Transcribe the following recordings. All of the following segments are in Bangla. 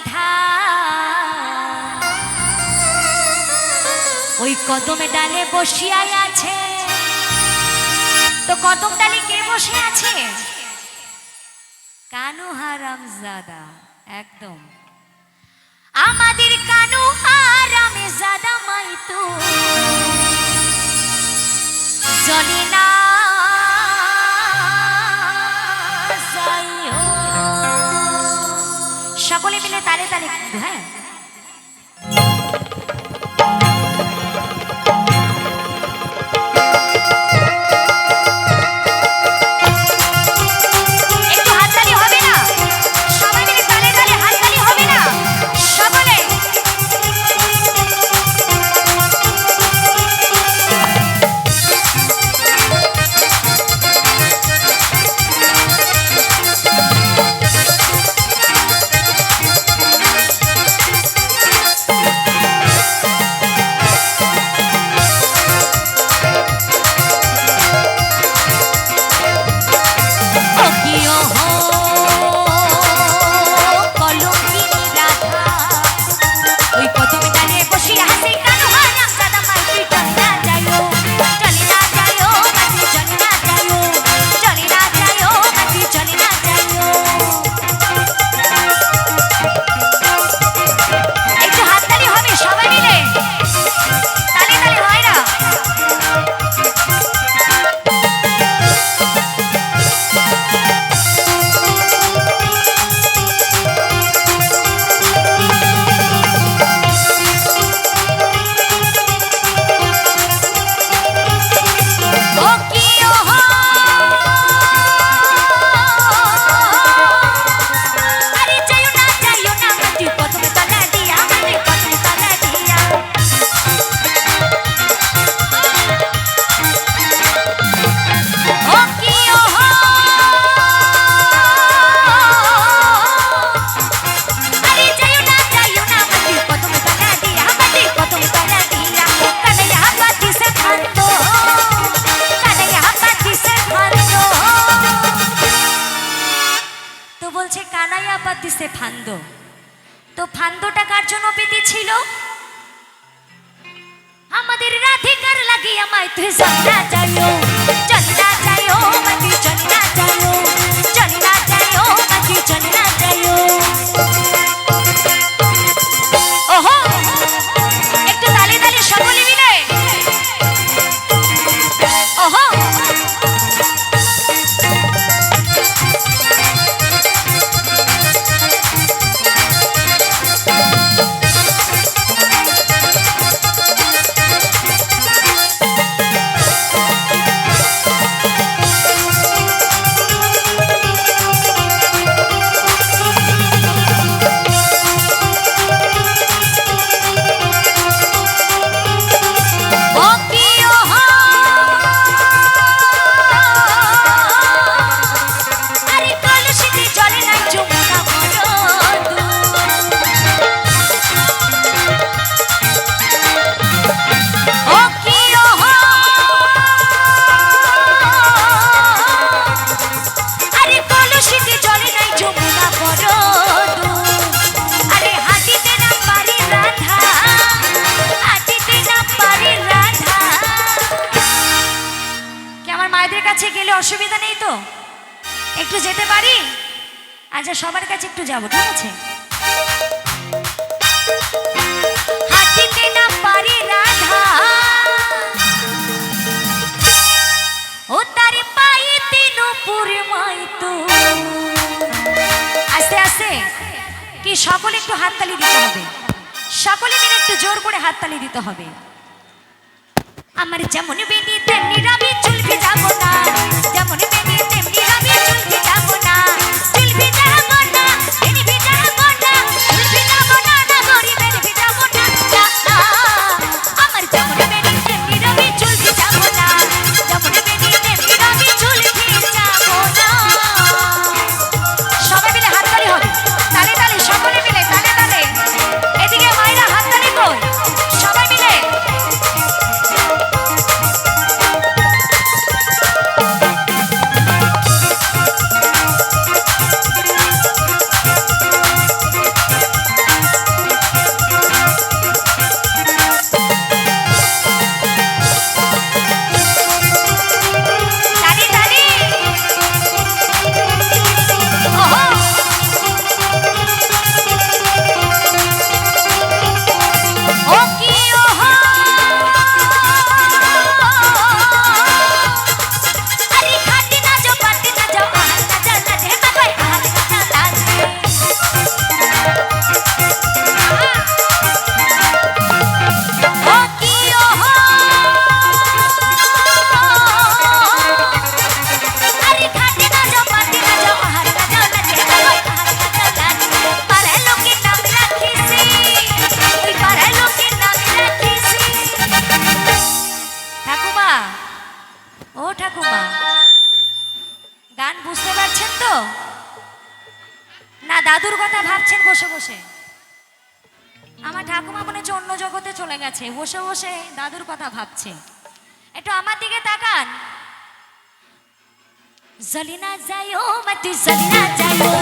গাধা ওই কদমে ডালে বসিয়াই আছে। তো কদম ডালে কে বসে আছে? কানু হারাম জাদা একদম। আমাদের কানু হারামে জাদা না たり、ね。আছে ফান্দ। তো ফান্দটা কার জন্য পেতে ছিল আমাদের রাধিকার লাগে আমায় তুই সামনা চাইও আচ্ছা সবার কাছে একটু যাব, ঠিক আছে? সকলে একটু হাততালি দিতে হবে? সকলে মিলে একটু জোর করে হাততালি দিতে হবে। আমার যেমন বেদিতে নিরামি রাবি যাব না। ও ঠাকুমা, গান বুঝতে পারছেন তো? না, দাদুর কথা ভাবছেন বসে বসে। আমার ঠাকুমা মনে হচ্ছে অন্য জগতে চলে গেছে। বসে বসে দাদুর কথা ভাবছে। একটু আমার দিকে তাকান। জলিনা যাই ও মাটি জলিনা যাই ও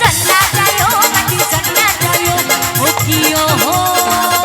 জলিনা যাই ও মাটি জলিনা যাই ও কি, ও হো।